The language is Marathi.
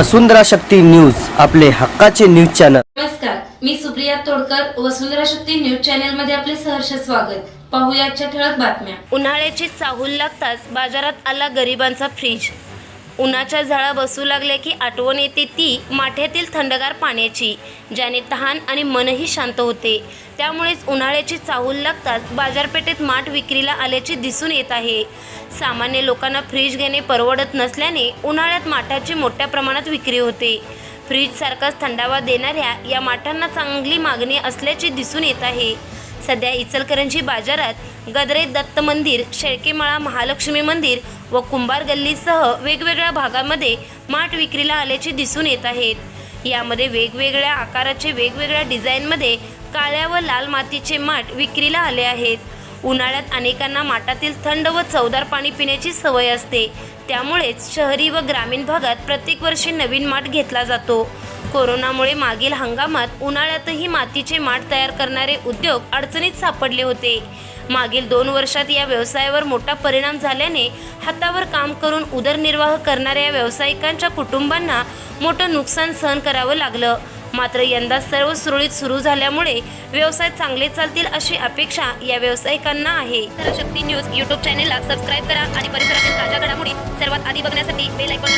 वसुंधरा शक्ती न्यूज आपले हक्काचे न्यूज चॅनल. नमस्कार मी सुप्रिया तोडकर वसुंधरा शक्ती न्यूज चॅनलमध्ये आपले सहर्ष स्वागत. पाहूया आजच्या ठळक बातम्या. उन्हाळ्याची चाहूल लागताच बाजारात आला गरिबांचा फ्रीज. उन्हाच्या झळा बसू लागल्या की आठवण येते ती माठ्यातील थंडगार पाण्याची ज्याने तहान आणि मनही शांत होते. त्यामुळेच उन्हाळ्याची चाहूल लागताच बाजारपेठेत माठ विक्रीला आल्याचे दिसून येत आहे. सामान्य लोकांना फ्रीज घेणे परवडत नसल्याने उन्हाळ्यात माठाची मोठ्या प्रमाणात विक्री होते. फ्रीजसारखाच थंडावा देणाऱ्या या माठांना चांगली मागणी असल्याचे दिसून येत आहे. सध्या इचलकरंजी बाजारात गदरे दत्त मंदिर शेळकेमाळा महालक्ष्मी मंदिर व कुंभार गल्लीसह वेगवेगळ्या भागामध्ये माठ विक्रीला आल्याचे दिसून येत आहेत. यामध्ये वेगवेगळ्या आकाराचे वेगवेगळ्या डिझाईनमध्ये काळ्या व लाल मातीचे माठ विक्रीला आले आहेत. उन्हाळ्यात अनेकांना माठातील थंड व चवदार पाणी पिण्याची सवय असते. त्यामुळेच शहरी व ग्रामीण भागात प्रत्येक वर्षी नवीन माठ घेतला जातो. कोरोनामुळे मागील हंगामात उन्हाळ्यातही मातीचे माठ तयार करणारे उद्योग अडचणीत सापडले होते. मागील दोन वर्षात या व्यवसायावर मोठा परिणाम झाल्याने हातावर काम करून उदरनिर्वाह करणाऱ्या या व्यावसायिकांच्या कुटुंबांना मोठं नुकसान सहन करावं लागलं. मात्र यंदा सर्व सुरळीत सुरू झाल्यामुळे व्यवसाय चांगले चालतील अशी अपेक्षा या व्यावसायिकांना आहे. तर शक्ती न्यूज यूट्यूब चॅनेलला सबस्क्राईब करा आणि परिसरातील ताज्या घडामोडी सर्वात आधी बघण्यासाठी बेल आयकॉन